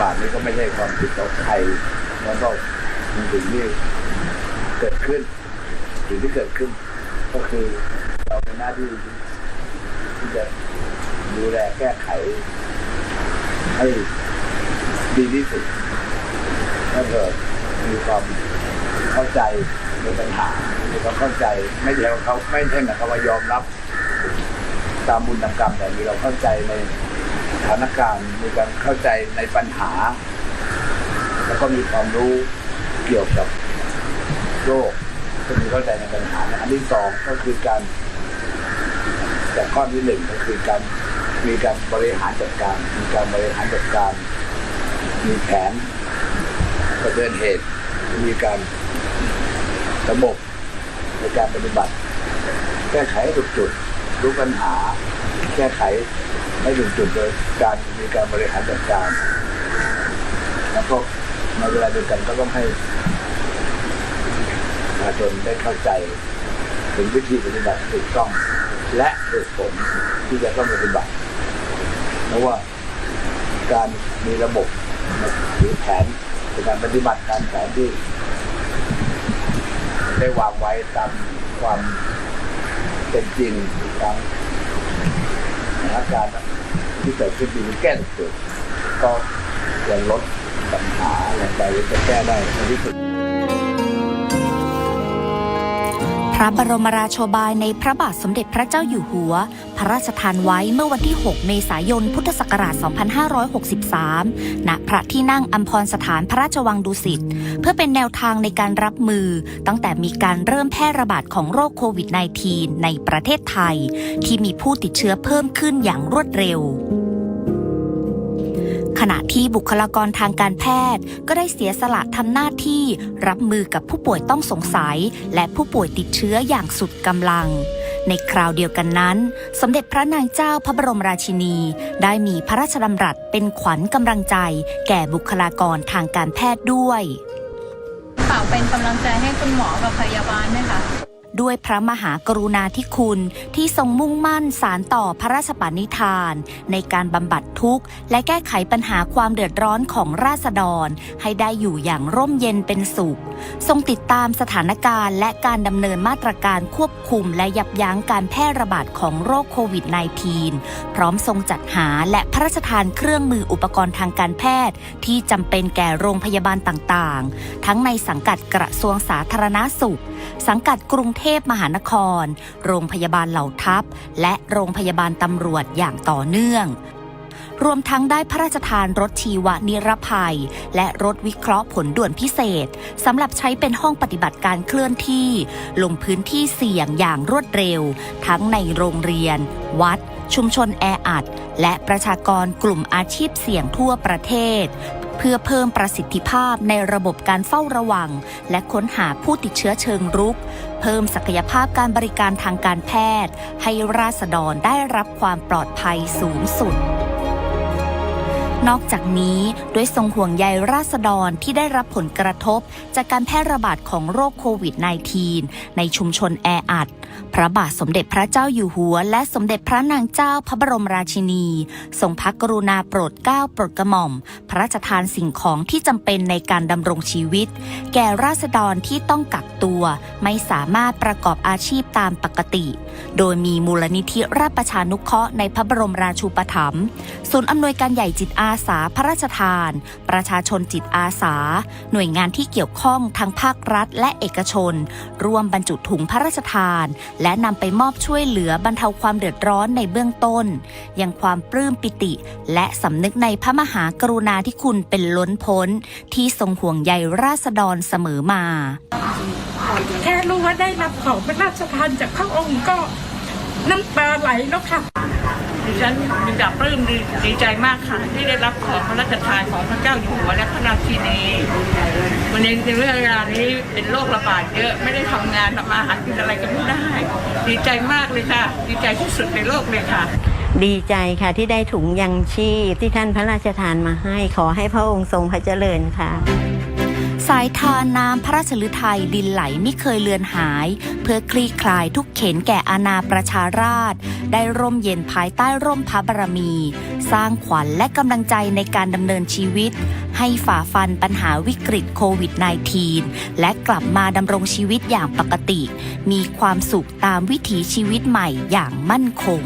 บาปนี้ก็ไม่ใช่ความผิดของใครแล้วก็มันสิ่งที่เกิดขึ้นสิ่งที่เกิดขึ้น ก็คือเราเป็นหน้าที่ที่จะดูแลแก้ไข ให้ดีที่สุดถ้าเกิดมีความเข้าใจในปัญหามีความเข้าใจไม่ใช่เขาไม่ใช่หมายความว่ายอมรับ ตามบุญตามกรรมแต่มีเราเข้าใจใน สถานการณ์มีการเข้าใจในปัญหา แล้วก็มีความรู้เกี่ยวกับโรคก็มีเข้าใจในปัญหาอันที่สองก็คือการจากข้อที่หนึ่งก็คือการมีการบริหารจัดการ มีการบริหารจัดการ มีแผนประเดินเหตุ มีการระบบในการปฏิบัติ แก้ไขให้ถูกจุด รู้ปัญหา แก้ไขให้ถูกจุดโดยการมีการบริหารจัดการ แล้วก็ในเวลาเดียวกันก็ต้องให้ประชาชนได้เข้าใจถึงวิธีปฏิบัติถูกต้อง และเหตุผลที่จะต้องปฏิบัติเพราะว่าการมีระบบหรือแผนในการปฏิบัติการแผนที่ได้วางไว้ตามความ เป็นจริงตามสถานการณ์ที่เกิดขึ้นจริงแก้ถูกก็จะลดปัญหาอะไรไปจะแก้ได้ในที่สุด พระบรมราโชบายในพระบาทสมเด็จพระเจ้าอยู่หัว พระราชทานไว้เมื่อวันที่ 6 เมษายน พุทธศักราช 2563 ณ พระที่นั่งอัมพรสถานพระราชวังดุสิต เพื่อเป็นแนวทางในการรับมือ ตั้งแต่มีการเริ่มแพร่ระบาดของโรคโควิด -19 ในประเทศไทย ที่มีผู้ติดเชื้อเพิ่มขึ้นอย่างรวดเร็ว ณะที่บุคลากรทางการแพทย์ ก็ได้เสียสละทำหน้าที่รับมือกับผู้ป่วยต้องสงสัย และผู้ป่วยติดเชื้ออย่างสุดกำลัง ในคราวเดียวกันนั้น สมเด็จพระนางเจ้าพระบรมราชินี ได้มีพระราชดำรัสเป็นขวัญกำลังใจ แก่บุคลากรทางการแพทย์ด้วย ฝากเป็นกำลังใจให้คุณหมอกับพยาบาลด้วยค่ะ ด้วยพระมหากรุณาธิคุณที่ทรงมุ่งมั่นสารต่อพระราชปณิธาน ในการบำบัดทุกข์ และแก้ไขปัญหาความเดือดร้อนของราษฎร ให้ได้อยู่อย่างร่มเย็นเป็นสุข ทรงติดตามสถานการณ์และการดำเนินมาตรการควบคุมและยับยั้งการแพร่ระบาดของโรคโควิด -19 พร้อมทรงจัดหาและพระราชทานเครื่องมืออุปกรณ์ทางการแพทย์ ที่จำเป็นแก่โรงพยาบาลต่างๆ ทั้งในสังกัดกระทรวงสาธารณาสุข สังกัดกรุงเทพมหานคร โรงพยาบาลเหล่าทัพ และโรงพยาบาลตำรวจอย่างต่อเนื่อง รวมทั้งได้พระราชทานรถชีวนิรภัย และรถวิเคราะห์ผลด่วนพิเศษสำหรับใช้เป็นห้องปฏิบัติการเคลื่อนที่ ลงพื้นที่เสี่ยงอย่างรวดเร็ว ทั้งในโรงเรียน วัด ชุมชนแออัด และประชากรกลุ่มอาชีพเสี่ยงทั่วประเทศ เพื่อเพิ่มประสิทธิภาพในระบบการเฝ้าระวัง และค้นหาผู้ติดเชื้อเชิงรุก เพิ่มศักยภาพการบริการทางการแพทย์ ให้ราษฎรได้รับความปลอดภัยสูงสุด นอกจากนี้ด้วยทรงห่วงใยราษฎรที่ได้รับผลกระทบ จากการแพร่ระบาดของโรคโควิด -19 ในชุมชนแออัด พระบาทสมเด็จพระเจ้าอยู่หัว และสมเด็จพระนางเจ้าพระบรมราชินี ทรงพระกรุณาโปรดเกล้าโปรดกระหม่อม พระราชทานสิ่งของที่จำเป็นในการดำรงชีวิต แก่ราษฎรที่ต้องกักตัว ไม่สามารถประกอบอาชีพตามปกติ โดยมีมูลนิธิราชประชานุเคราะห์ในพระบรมราชูปถัมภ์ศูนย์อำนวยการใหญ่จิตอาาสาพระราชทาน ประชาชนจิตอาสา หน่วยงานที่เกี่ยวข้องทั้งภาครัฐและเอกชน ร่วมบรรจุถุงพระราชทาน และนำไปมอบช่วยเหลือบรรเทาความเดือดร้อนในเบื้องต้น ยังความปลื้มปิติ และสำนึกในพระมหากรุณาธิคุณเป็นล้นพ้น ที่ทรงห่วงใยราษฎรเสมอมาแค่รู้ว่าได้รับของพระราชทานจากพระองค์ก็น้ำตาไหลแล้วค่ะ ดิฉันมีกับปลื้มดีใจมากค่ะ ที่ได้รับของพระราชทานของพระเจ้าอยู่หัวและพระราชินีวันนี้ในเรื่องเวลานี้เป็นโรคระบาดเยอะไม่ได้ทำงานทำมาหากินอะไรกันไม่ได้ ดีใจมากเลยค่ะ ดีใจที่สุดในโลกเลยค่ะดีใจค่ะที่ได้ถุงยังชีพที่ท่านพระราชทานมาให้ขอให้พระองค์ทรงพระเจริญค่ะ สายทานน้ำพระราชฤทัยดินไหลไม่เคยเลือนหาย เพื่อคลี่คลายทุกเข็นแก่อาณาประชาราษฎรได้ร่มเย็นภายใต้ร่มพระบารมี สร้างขวัญและกำลังใจในการดำเนินชีวิต ให้ฝ่าฟันปัญหาวิกฤตโควิด -19 และกลับมาดำรงชีวิตอย่างปกติ มีความสุขตามวิถีชีวิตใหม่อย่างมั่นคง